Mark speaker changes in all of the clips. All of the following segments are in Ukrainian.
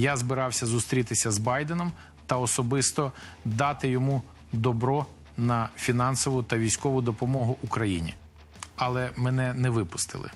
Speaker 1: Я збирався зустрітися з Байденом та особисто дати йому добро на фінансову та військову допомогу Україні. Але мене не випустили.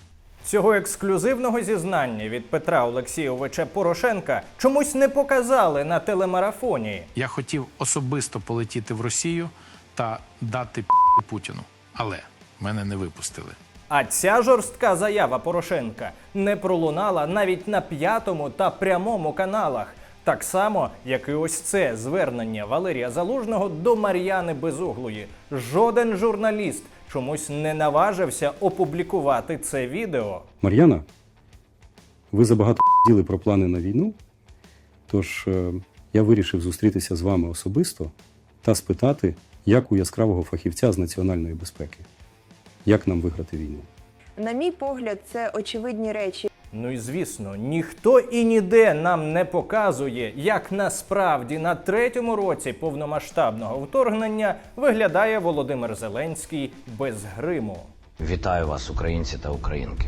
Speaker 2: Цього ексклюзивного зізнання від Петра Олексійовича Порошенка чомусь не показали на телемарафоні.
Speaker 1: Я хотів особисто полетіти в Росію та дати п*** Путіну, але мене не випустили.
Speaker 2: А ця жорстка заява Порошенка не пролунала навіть на п'ятому та прямому каналах. Так само, як і ось це звернення Валерія Залужного до Мар'яни Безуглої. Жоден журналіст чомусь не наважився опублікувати це відео.
Speaker 3: Мар'яна, ви забагато діли про плани на війну. Тож е, я вирішив зустрітися з вами особисто та спитати, як у яскравого фахівця з національної безпеки, як нам виграти війну.
Speaker 4: На мій погляд, це очевидні речі.
Speaker 2: Ну і звісно, ніхто і ніде нам не показує, як насправді на третьому році повномасштабного вторгнення виглядає Володимир Зеленський без гриму.
Speaker 5: Вітаю вас, українці та українки.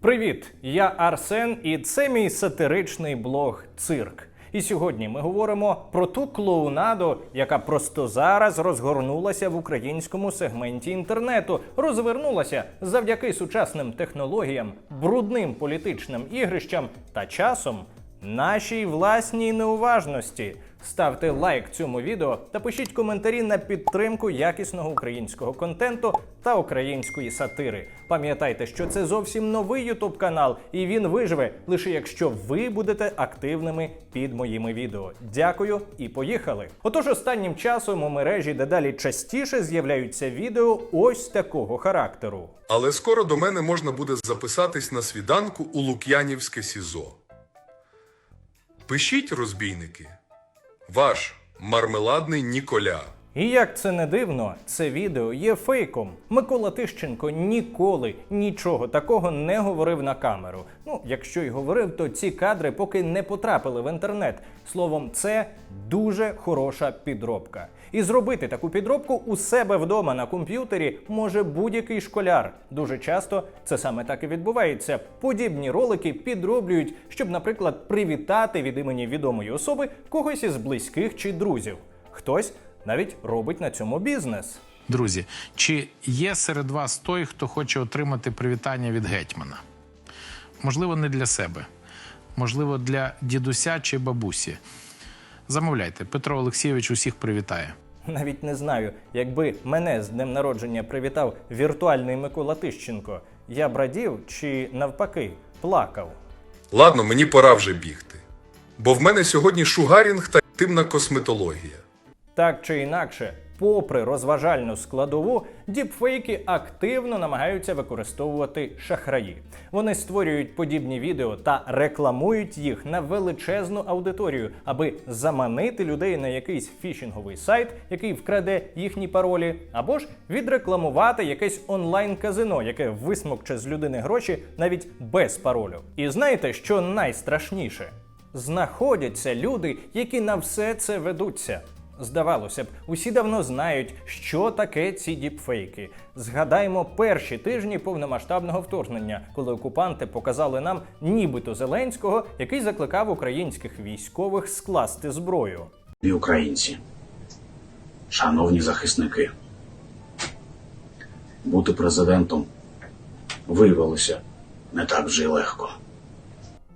Speaker 2: Привіт! Я Арсен, і це мій сатиричний блог Цирк. І сьогодні ми говоримо про ту клоунаду, яка просто зараз розгорнулася в українському сегменті інтернету, розвернулася завдяки сучасним технологіям, брудним політичним ігрищам та часом нашій власній неуважності. Ставте лайк цьому відео та пишіть коментарі на підтримку якісного українського контенту та української сатири. Пам'ятайте, що це зовсім новий Ютуб канал, і він виживе лише якщо ви будете активними під моїми відео. Дякую і поїхали. Отож, останнім часом у мережі дедалі частіше з'являються відео ось такого характеру.
Speaker 6: Але скоро до мене можна буде записатись на свіданку у Лук'янівське СІЗО. Пишіть, розбійники, ваш мармеладний Ніколя.
Speaker 2: І як це не дивно, це відео є фейком. Микола Тищенко ніколи нічого такого не говорив на камеру. Ну, якщо й говорив, то ці кадри поки не потрапили в інтернет. Словом, це дуже хороша підробка. І зробити таку підробку у себе вдома на комп'ютері може будь-який школяр. Дуже часто це саме так і відбувається. Подібні ролики підроблюють, щоб, наприклад, привітати від імені відомої особи когось із близьких чи друзів. Хтось навіть робить на цьому бізнес.
Speaker 1: Друзі, чи є серед вас той, хто хоче отримати привітання від гетьмана? Можливо, не для себе, можливо, для дідуся чи бабусі. Замовляйте, Петро Олексійович усіх привітає.
Speaker 2: Навіть не знаю, якби мене з днем народження привітав віртуальний Микола Тищенко, я б радів чи навпаки плакав.
Speaker 6: Ладно, мені пора вже бігти. Бо в мене сьогодні шугарінг та інтимна косметологія.
Speaker 2: Так чи інакше, попри розважальну складову, діпфейки активно намагаються використовувати шахраї. Вони створюють подібні відео та рекламують їх на величезну аудиторію, аби заманити людей на якийсь фішинговий сайт, який вкраде їхні паролі, або ж відрекламувати якесь онлайн-казино, яке висмокче з людини гроші навіть без паролю. І знаєте, що найстрашніше? Знаходяться люди, які на все це ведуться. Здавалося б, усі давно знають, що таке ці діпфейки. Згадаймо перші тижні повномасштабного вторгнення, коли окупанти показали нам нібито Зеленського, який закликав українських військових скласти зброю.
Speaker 7: і українці, шановні захисники, бути президентом виявилося не так вже й легко.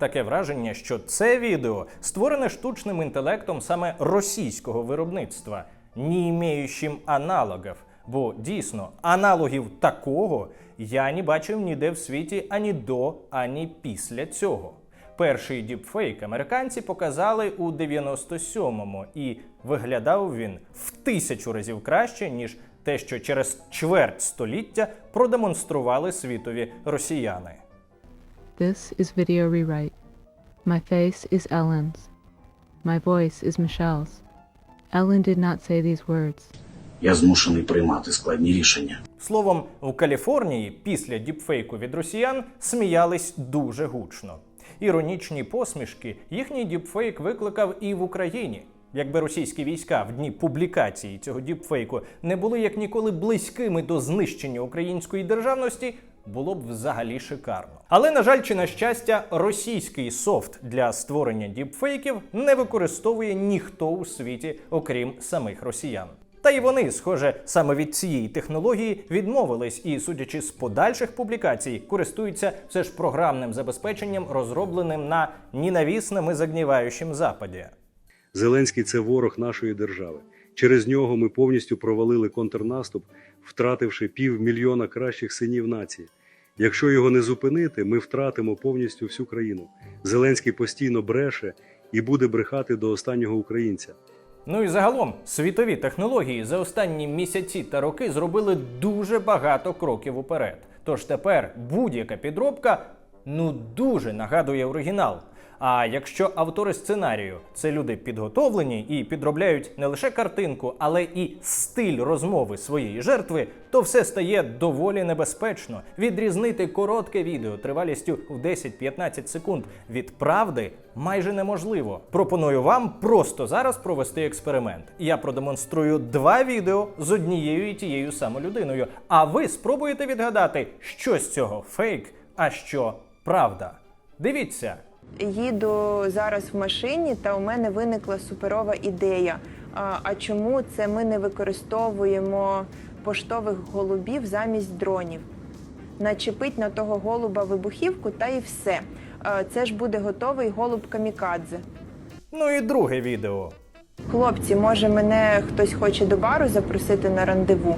Speaker 2: Таке враження, що це відео створене штучним інтелектом саме російського виробництва, не імеючим аналогів. Бо дійсно аналогів такого я не бачив ніде в світі ані до, ані після цього. Перший діпфейк американці показали у 97-му, і виглядав він в тисячу разів краще, ніж те, що через чверть століття продемонстрували світові росіяни.
Speaker 8: This is video rewrite. My face is Ellen's. My voice is Michelle's. Ellen did not say these words.
Speaker 7: Я змушений приймати складні рішення.
Speaker 2: Словом, в Каліфорнії після діпфейку від росіян сміялись дуже гучно. Іронічні посмішки їхній діпфейк викликав і в Україні. Якби російські війська в дні публікації цього діпфейку не були як ніколи близькими до знищення української державності, було б взагалі шикарно. Але на жаль, чи на щастя, російський софт для створення діпфейків не використовує ніхто у світі, окрім самих росіян. Та й вони, схоже, саме від цієї технології відмовились і, судячи з подальших публікацій, користуються все ж програмним забезпеченням, розробленим на ненавісним і загніваючим западі.
Speaker 3: Зеленський це ворог нашої держави. Через нього ми повністю провалили контрнаступ, втративши півмільйона кращих синів нації. Якщо його не зупинити, ми втратимо повністю всю країну. Зеленський постійно бреше і буде брехати до останнього українця.
Speaker 2: Ну і загалом світові технології за останні місяці та роки зробили дуже багато кроків уперед. Тож тепер будь-яка підробка ну дуже нагадує оригінал. А якщо автори сценарію це люди підготовлені і підробляють не лише картинку, але і стиль розмови своєї жертви, то все стає доволі небезпечно. Відрізнити коротке відео тривалістю в 10-15 секунд від правди майже неможливо. Пропоную вам просто зараз провести експеримент. Я продемонструю два відео з однією і тією самою людиною. А ви спробуєте відгадати, що з цього фейк, а що правда. Дивіться.
Speaker 4: Їду зараз в машині, та у мене виникла суперова ідея. А, чому це ми не використовуємо поштових голубів замість дронів? Начепить на того голуба вибухівку та і все. Це ж буде готовий голуб камікадзе.
Speaker 2: Ну і друге відео.
Speaker 4: Хлопці, може, мене хтось хоче до бару запросити на рандеву.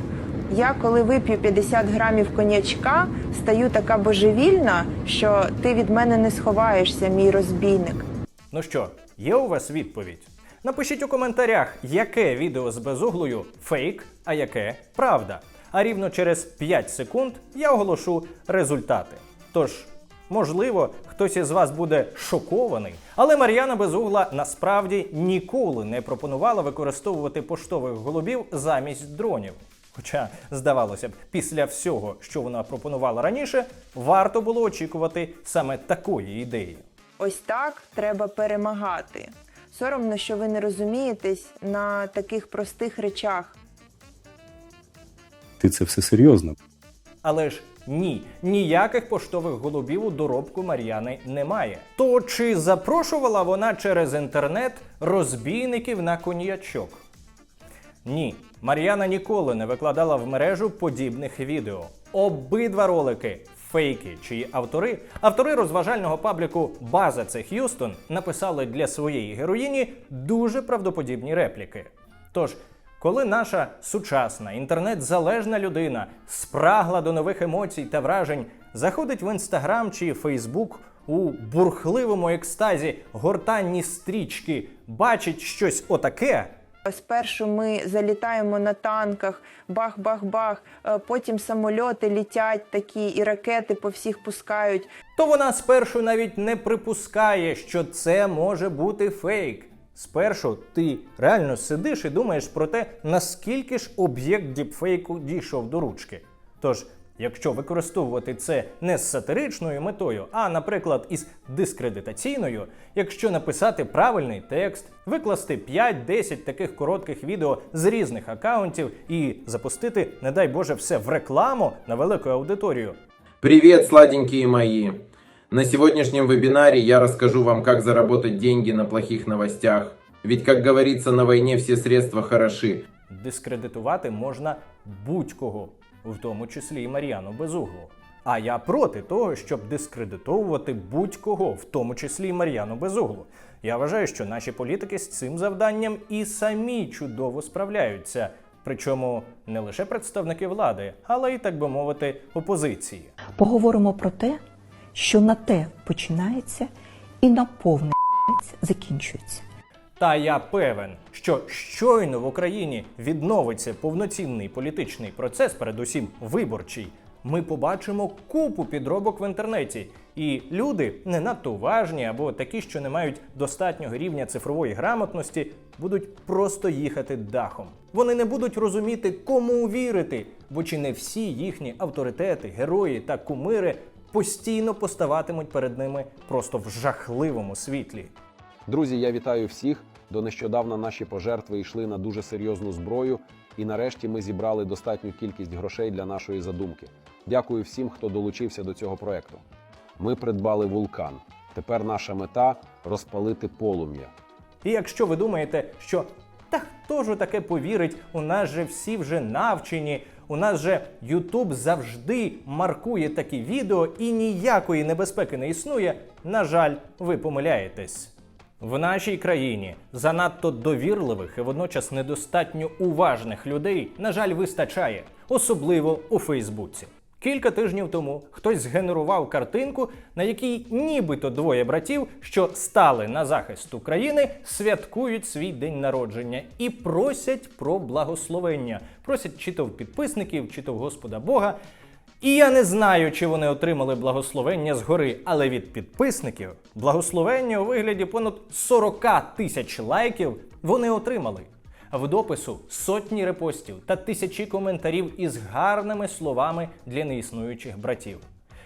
Speaker 4: Я, коли вип'ю 50 грамів коньячка, стаю така божевільна, що ти від мене не сховаєшся, мій розбійник.
Speaker 2: Ну що, є у вас відповідь? Напишіть у коментарях, яке відео з безуглою фейк, а яке правда. А рівно через 5 секунд я оголошу результати. Тож, можливо, хтось із вас буде шокований, але Мар'яна Безугла насправді ніколи не пропонувала використовувати поштових голубів замість дронів. Хоча, здавалося б, після всього, що вона пропонувала раніше, варто було очікувати саме такої ідеї.
Speaker 4: Ось так треба перемагати. Соромно, що ви не розумієтесь на таких простих речах.
Speaker 3: Ти це все серйозно.
Speaker 2: Але ж ні, ніяких поштових голубів у доробку Мар'яни немає. То чи запрошувала вона через інтернет розбійників на коньячок? Ні, Мар'яна ніколи не викладала в мережу подібних відео. Обидва ролики фейки, чиї автори, автори розважального пабліку База це Х'юстон написали для своєї героїні дуже правдоподібні репліки. Тож, коли наша сучасна інтернет-залежна людина спрагла до нових емоцій та вражень, заходить в інстаграм чи Фейсбук у бурхливому екстазі гортанні стрічки, бачить щось отаке.
Speaker 4: Спершу ми залітаємо на танках, бах-бах-бах, е, потім самольоти літять такі і ракети по всіх пускають.
Speaker 2: то вона спершу навіть не припускає, що це може бути фейк. Спершу ти реально сидиш і думаєш про те, наскільки ж об'єкт діпфейку дійшов до ручки. Тож, якщо використовувати це не з сатиричною метою, а, наприклад, із дискредитаційною, якщо написати правильний текст, викласти 5-10 таких коротких відео з різних акаунтів і запустити, не дай Боже, все в рекламу на велику аудиторію,
Speaker 9: Привет, сладенькие мои! На сегодняшнем вебинаре я расскажу вам, как заработать деньги на плохих новостях. Ведь, как говорится, на войне все средства хороши.
Speaker 2: дискредитувати можна будь-кого, в тому числі і Мар'яну Безуглу. А я проти того, щоб дискредитовувати будь-кого, в тому числі і Мар'яну Безуглу. Я вважаю, що наші політики з цим завданням і самі чудово справляються. Причому не лише представники влади, але й, так би мовити, опозиції.
Speaker 10: Поговоримо про те, що на те починається і на повне закінчується.
Speaker 2: Та я певен, що щойно в Україні відновиться повноцінний політичний процес, передусім виборчий. Ми побачимо купу підробок в інтернеті, і люди не надто уважні або такі, що не мають достатнього рівня цифрової грамотності, будуть просто їхати дахом. Вони не будуть розуміти, кому вірити, бо чи не всі їхні авторитети, герої та кумири постійно поставатимуть перед ними просто в жахливому світлі.
Speaker 11: Друзі, я вітаю всіх. До нещодавна наші пожертви йшли на дуже серйозну зброю, і нарешті ми зібрали достатню кількість грошей для нашої задумки. Дякую всім, хто долучився до цього проекту. Ми придбали вулкан. Тепер наша мета розпалити полум'я.
Speaker 2: І якщо ви думаєте, що та хто ж таке повірить, у нас же всі вже навчені, у нас же Ютуб завжди маркує такі відео і ніякої небезпеки не існує, на жаль, ви помиляєтесь. В нашій країні занадто довірливих і водночас недостатньо уважних людей, на жаль, вистачає, особливо у Фейсбуці. Кілька тижнів тому хтось згенерував картинку, на якій нібито двоє братів, що стали на захист України, святкують свій день народження і просять про благословення. Просять чи то в підписників, чи то в Господа Бога. І я не знаю, чи вони отримали благословення згори, але від підписників благословення у вигляді понад 40 тисяч лайків вони отримали. В допису сотні репостів та тисячі коментарів із гарними словами для неіснуючих братів.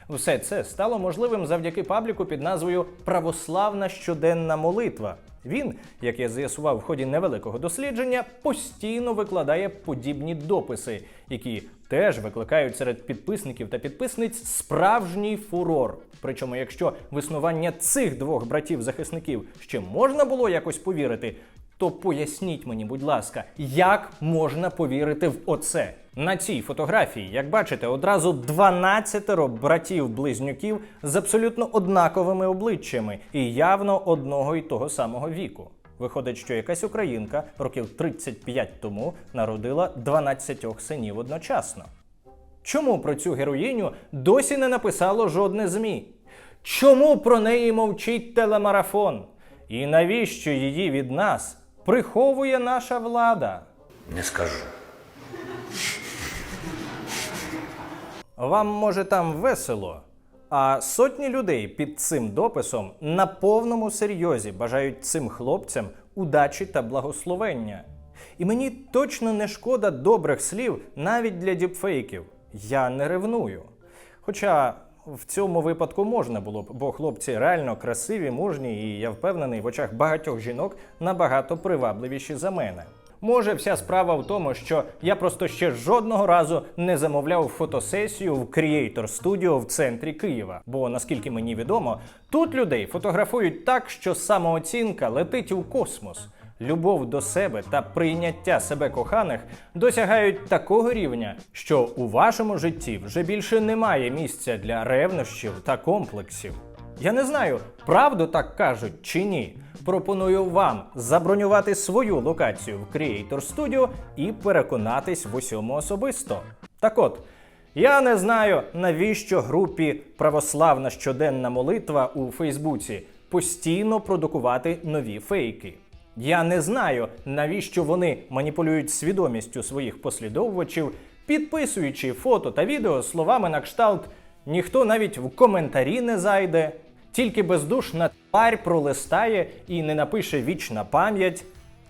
Speaker 2: Все це стало можливим завдяки пабліку під назвою Православна щоденна молитва. Він, як я з'ясував в ході невеликого дослідження, постійно викладає подібні дописи, які теж викликають серед підписників та підписниць справжній фурор. Причому, якщо в існування цих двох братів-захисників ще можна було якось повірити, то поясніть мені, будь ласка, як можна повірити в оце? На цій фотографії, як бачите, одразу 12 братів-близнюків з абсолютно однаковими обличчями і явно одного і того самого віку. Виходить, що якась українка років 35 тому народила 12 синів одночасно. Чому про цю героїню досі не написало жодне ЗМІ? Чому про неї мовчить телемарафон? І навіщо її від нас приховує наша влада?
Speaker 5: Не скажу.
Speaker 2: Вам може там весело, а сотні людей під цим дописом на повному серйозі бажають цим хлопцям удачі та благословення. І мені точно не шкода добрих слів навіть для діпфейків. Я не ревную. Хоча в цьому випадку можна було б, бо хлопці реально красиві, мужні, і я впевнений, в очах багатьох жінок набагато привабливіші за мене. Може, вся справа в тому, що я просто ще жодного разу не замовляв фотосесію в Creator Studio в центрі Києва. Бо наскільки мені відомо, тут людей фотографують так, що самооцінка летить у космос. Любов до себе та прийняття себе коханих досягають такого рівня, що у вашому житті вже більше немає місця для ревнощів та комплексів. Я не знаю, правду так кажуть чи ні. Пропоную вам забронювати свою локацію в Creator Studio і переконатись в усьому особисто. Так от, я не знаю, навіщо групі Православна щоденна молитва у Фейсбуці постійно продукувати нові фейки. Я не знаю, навіщо вони маніпулюють свідомістю своїх послідовувачів, підписуючи фото та відео словами на кшталт ніхто навіть в коментарі не зайде, тільки бездушна тварь пролистає і не напише вічна пам'ять.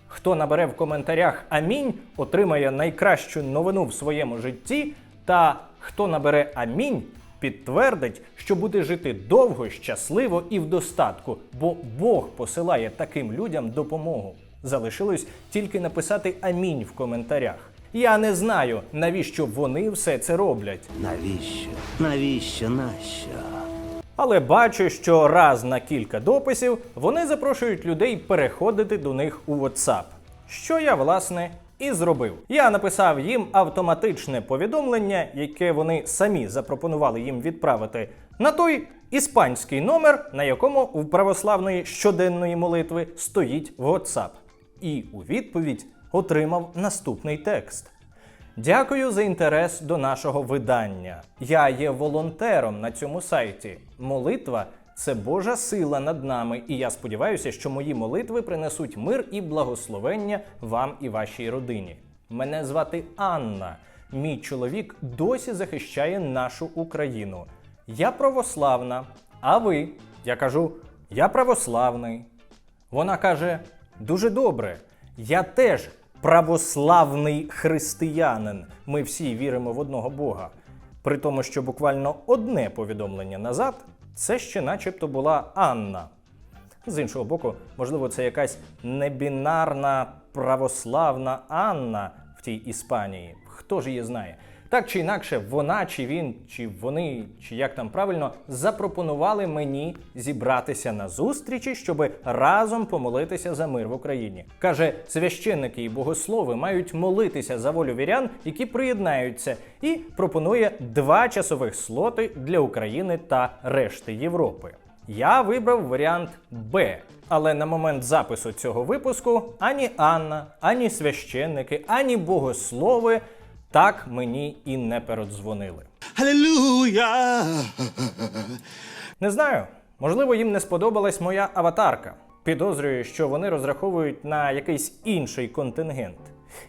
Speaker 2: Хто набере в коментарях Амінь, отримає найкращу новину в своєму житті. Та хто набере Амінь, підтвердить, що буде жити довго, щасливо і в достатку, бо Бог посилає таким людям допомогу. Залишилось тільки написати Амінь в коментарях. Я не знаю, навіщо вони все це роблять.
Speaker 12: Навіщо? Навіщо? Нащо?
Speaker 2: Але бачу, що раз на кілька дописів вони запрошують людей переходити до них у WhatsApp. Що я, власне, і зробив. Я написав їм автоматичне повідомлення, яке вони самі запропонували їм відправити, на той іспанський номер, на якому у православної щоденної молитви стоїть WhatsApp. І у відповідь отримав наступний текст. Дякую за інтерес до нашого видання. Я є волонтером на цьому сайті. Молитва це Божа сила над нами, і я сподіваюся, що мої молитви принесуть мир і благословення вам і вашій родині. Мене звати Анна. Мій чоловік досі захищає нашу Україну. Я православна. А ви? Я кажу, я православний. Вона каже: дуже добре. Я теж православний християнин. Ми всі віримо в одного Бога. При тому, що буквально одне повідомлення назад це ще начебто була Анна. З іншого боку, можливо, це якась небінарна православна Анна в тій Іспанії. Хто ж її знає? Так чи інакше, вона, чи він, чи вони, чи як там правильно, запропонували мені зібратися на зустрічі, щоб разом помолитися за мир в Україні. Каже, священники і богослови мають молитися за волю вірян, які приєднаються, і пропонує два часових слоти для України та решти Європи. Я вибрав варіант Б. Але на момент запису цього випуску ані Анна, ані священники, ані богослови так мені і не передзвонили.
Speaker 12: Алілуя!
Speaker 2: Не знаю, можливо, їм не сподобалась моя аватарка. Підозрюю, що вони розраховують на якийсь інший контингент.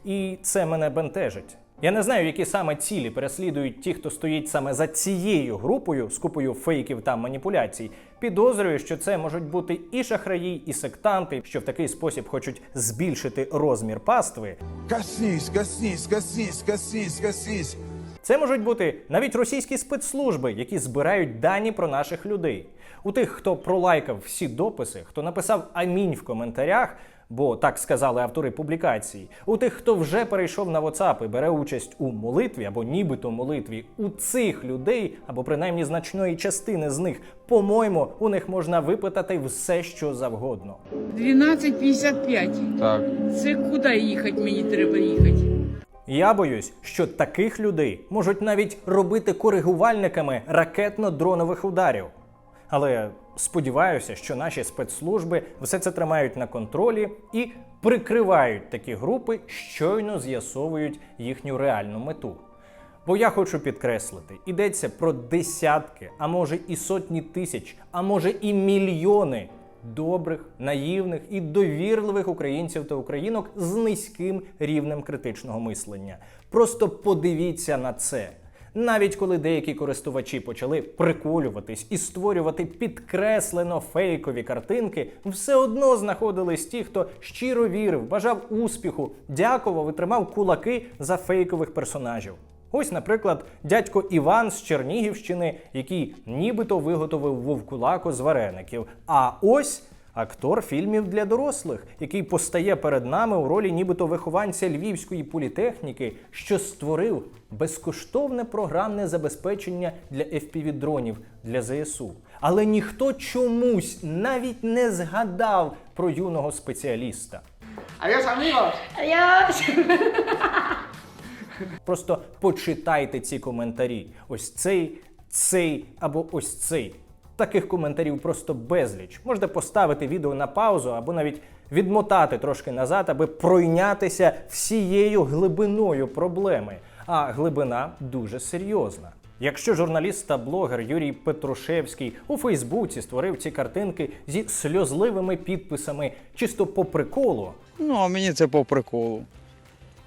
Speaker 2: І це мене бентежить. Я не знаю, які саме цілі переслідують ті, хто стоїть саме за цією групою з купою фейків та маніпуляцій. Підозрюю, що це можуть бути і шахраї, і сектанти, що в такий спосіб хочуть збільшити розмір пастви.
Speaker 13: Коснись, коснись, коснись, коснись, коснись.
Speaker 2: Це можуть бути навіть російські спецслужби, які збирають дані про наших людей. У тих, хто пролайкав всі дописи, хто написав амінь в коментарях, бо так сказали автори публікації. У тих, хто вже перейшов на WhatsApp і бере участь у молитві або нібито молитві, у цих людей, або принаймні значної частини з них, по-моєму, у них можна випитати все, що завгодно.
Speaker 14: 12.55.
Speaker 2: Так.
Speaker 14: Це куди їхати мені треба їхати?
Speaker 2: Я боюсь, що таких людей можуть навіть робити коригувальниками ракетно-дронових ударів. Але сподіваюся, що наші спецслужби все це тримають на контролі і прикривають такі групи, щойно з'ясовують їхню реальну мету. Бо я хочу підкреслити, йдеться про десятки, а може і сотні тисяч, а може і мільйони добрих, наївних і довірливих українців та українок з низьким рівнем критичного мислення. Просто подивіться на це. Навіть коли деякі користувачі почали приколюватись і створювати підкреслено фейкові картинки, все одно знаходились ті, хто щиро вірив, бажав успіху, дякував і тримав кулаки за фейкових персонажів. Ось, наприклад, дядько Іван з Чернігівщини, який нібито виготовив вовкулаку з вареників. А ось актор фільмів для дорослих, який постає перед нами у ролі нібито вихованця львівської політехніки, що створив безкоштовне програмне забезпечення для FPV-дронів для ЗСУ. Але ніхто чомусь навіть не згадав про юного спеціаліста.
Speaker 14: Adiós, amigos. Adiós.
Speaker 2: Просто почитайте ці коментарі. Ось цей, цей або ось цей. Таких коментарів просто безліч. Можете поставити відео на паузу або навіть відмотати трошки назад, аби пройнятися всією глибиною проблеми. А глибина дуже серйозна. Якщо журналіст та блогер Юрій Петрушевський у Фейсбуці створив ці картинки зі сльозливими підписами чисто по приколу,
Speaker 15: Ну, а мені це по приколу.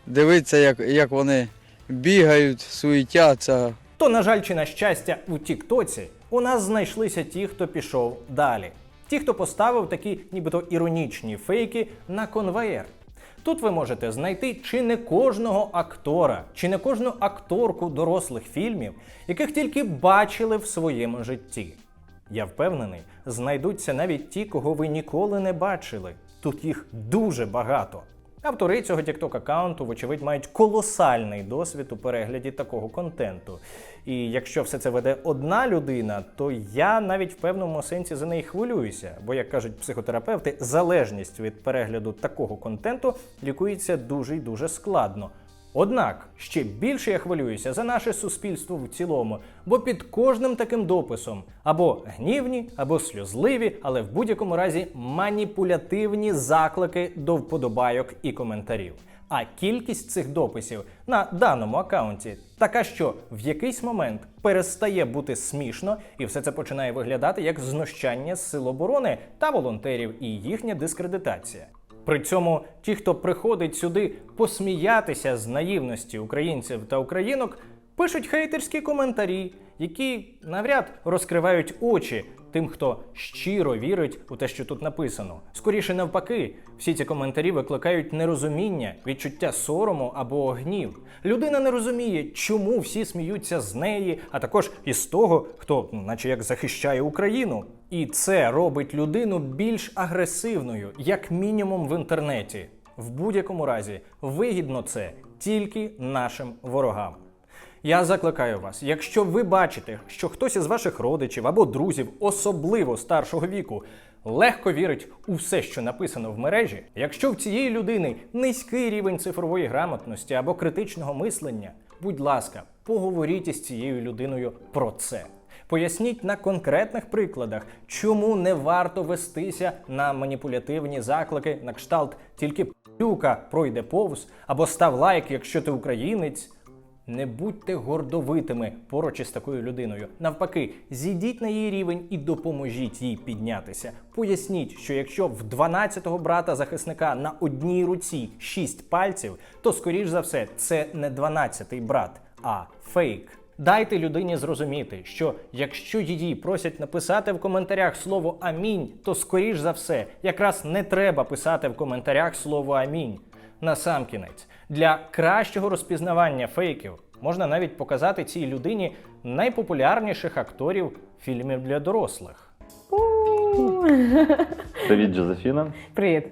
Speaker 15: Дивитися, як, як вони бігають, суетяться.
Speaker 2: то, на жаль, чи на щастя, у Тіктоці у нас знайшлися ті, хто пішов далі. Ті, хто поставив такі нібито іронічні фейки на конвеєр. Тут ви можете знайти чи не кожного актора, чи не кожну акторку дорослих фільмів, яких тільки бачили в своєму житті. Я впевнений, знайдуться навіть ті, кого ви ніколи не бачили. Тут їх дуже багато. Автори цього TikTok аккаунту, вочевидь, мають колосальний досвід у перегляді такого контенту. І якщо все це веде одна людина, то я навіть в певному сенсі за неї хвилююся. Бо, як кажуть психотерапевти, залежність від перегляду такого контенту лікується дуже й дуже складно. Однак ще більше я хвилююся за наше суспільство в цілому, бо під кожним таким дописом або гнівні, або сльозливі, але в будь-якому разі маніпулятивні заклики до вподобайок і коментарів. А кількість цих дописів на даному аккаунті така, що в якийсь момент перестає бути смішно, і все це починає виглядати як знущання з сил оборони та волонтерів і їхня дискредитація. При цьому ті, хто приходить сюди посміятися з наївності українців та українок, пишуть хейтерські коментарі, які навряд розкривають очі тим, хто щиро вірить у те, що тут написано. Скоріше навпаки, всі ці коментарі викликають нерозуміння, відчуття сорому або гнів. Людина не розуміє, чому всі сміються з неї, а також із того, хто, наче як захищає Україну. І це робить людину більш агресивною, як мінімум в інтернеті. В будь-якому разі вигідно це тільки нашим ворогам. Я закликаю вас, якщо ви бачите, що хтось із ваших родичів або друзів, особливо старшого віку, легко вірить у все, що написано в мережі, якщо в цієї людини низький рівень цифрової грамотності або критичного мислення, будь ласка, поговоріть із цією людиною про це. Поясніть на конкретних прикладах, чому не варто вестися на маніпулятивні заклики на кшталт тільки плюка пройде повз або став лайк, якщо ти українець. Не будьте гордовитими поруч із такою людиною. Навпаки, зійдіть на її рівень і допоможіть їй піднятися. Поясніть, що якщо в 12-го брата захисника на одній руці 6 пальців, то скоріш за все це не 12-й брат, а фейк. Дайте людині зрозуміти, що якщо її просять написати в коментарях слово амінь, то скоріш за все якраз не треба писати в коментарях слово амінь. Насамкінець, для кращого розпізнавання фейків можна навіть показати цій людині найпопулярніших акторів фільмів для дорослих.
Speaker 16: Привіт, Джозефіна.
Speaker 14: Привіт.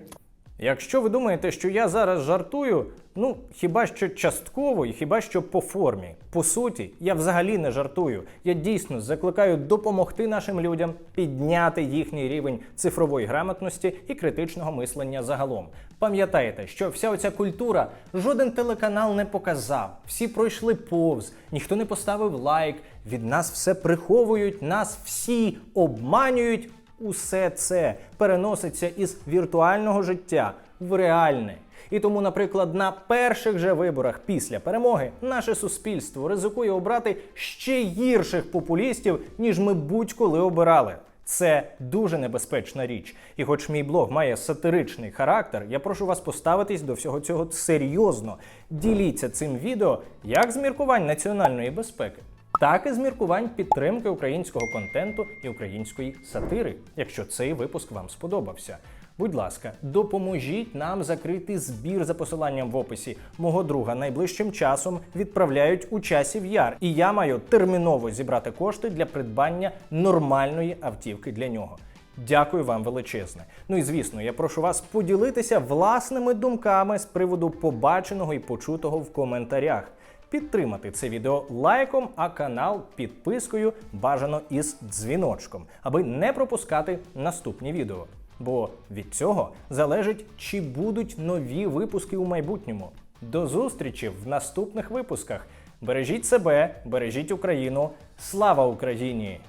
Speaker 2: Якщо ви думаєте, що я зараз жартую, ну хіба що частково і хіба що по формі. По суті, я взагалі не жартую. Я дійсно закликаю допомогти нашим людям підняти їхній рівень цифрової грамотності і критичного мислення загалом. Пам'ятайте, що вся оця культура жоден телеканал не показав, всі пройшли повз, ніхто не поставив лайк, від нас все приховують, нас всі обманюють. Усе це переноситься із віртуального життя в реальне. І тому, наприклад, на перших же виборах після перемоги наше суспільство ризикує обрати ще гірших популістів, ніж ми будь-коли обирали. Це дуже небезпечна річ. І хоч мій блог має сатиричний характер, я прошу вас поставитись до всього цього серйозно. Діліться цим відео як з міркувань національної безпеки, так і з міркувань підтримки українського контенту і української сатири, якщо цей випуск вам сподобався. Будь ласка, допоможіть нам закрити збір за посиланням в описі. Мого друга найближчим часом відправляють у часів яр, і я маю терміново зібрати кошти для придбання нормальної автівки для нього. Дякую вам величезне. Ну і звісно, я прошу вас поділитися власними думками з приводу побаченого і почутого в коментарях. Підтримати це відео лайком, а канал підпискою бажано із дзвіночком, аби не пропускати наступні відео. Бо від цього залежить, чи будуть нові випуски у майбутньому. До зустрічі в наступних випусках. Бережіть себе, бережіть Україну. Слава Україні!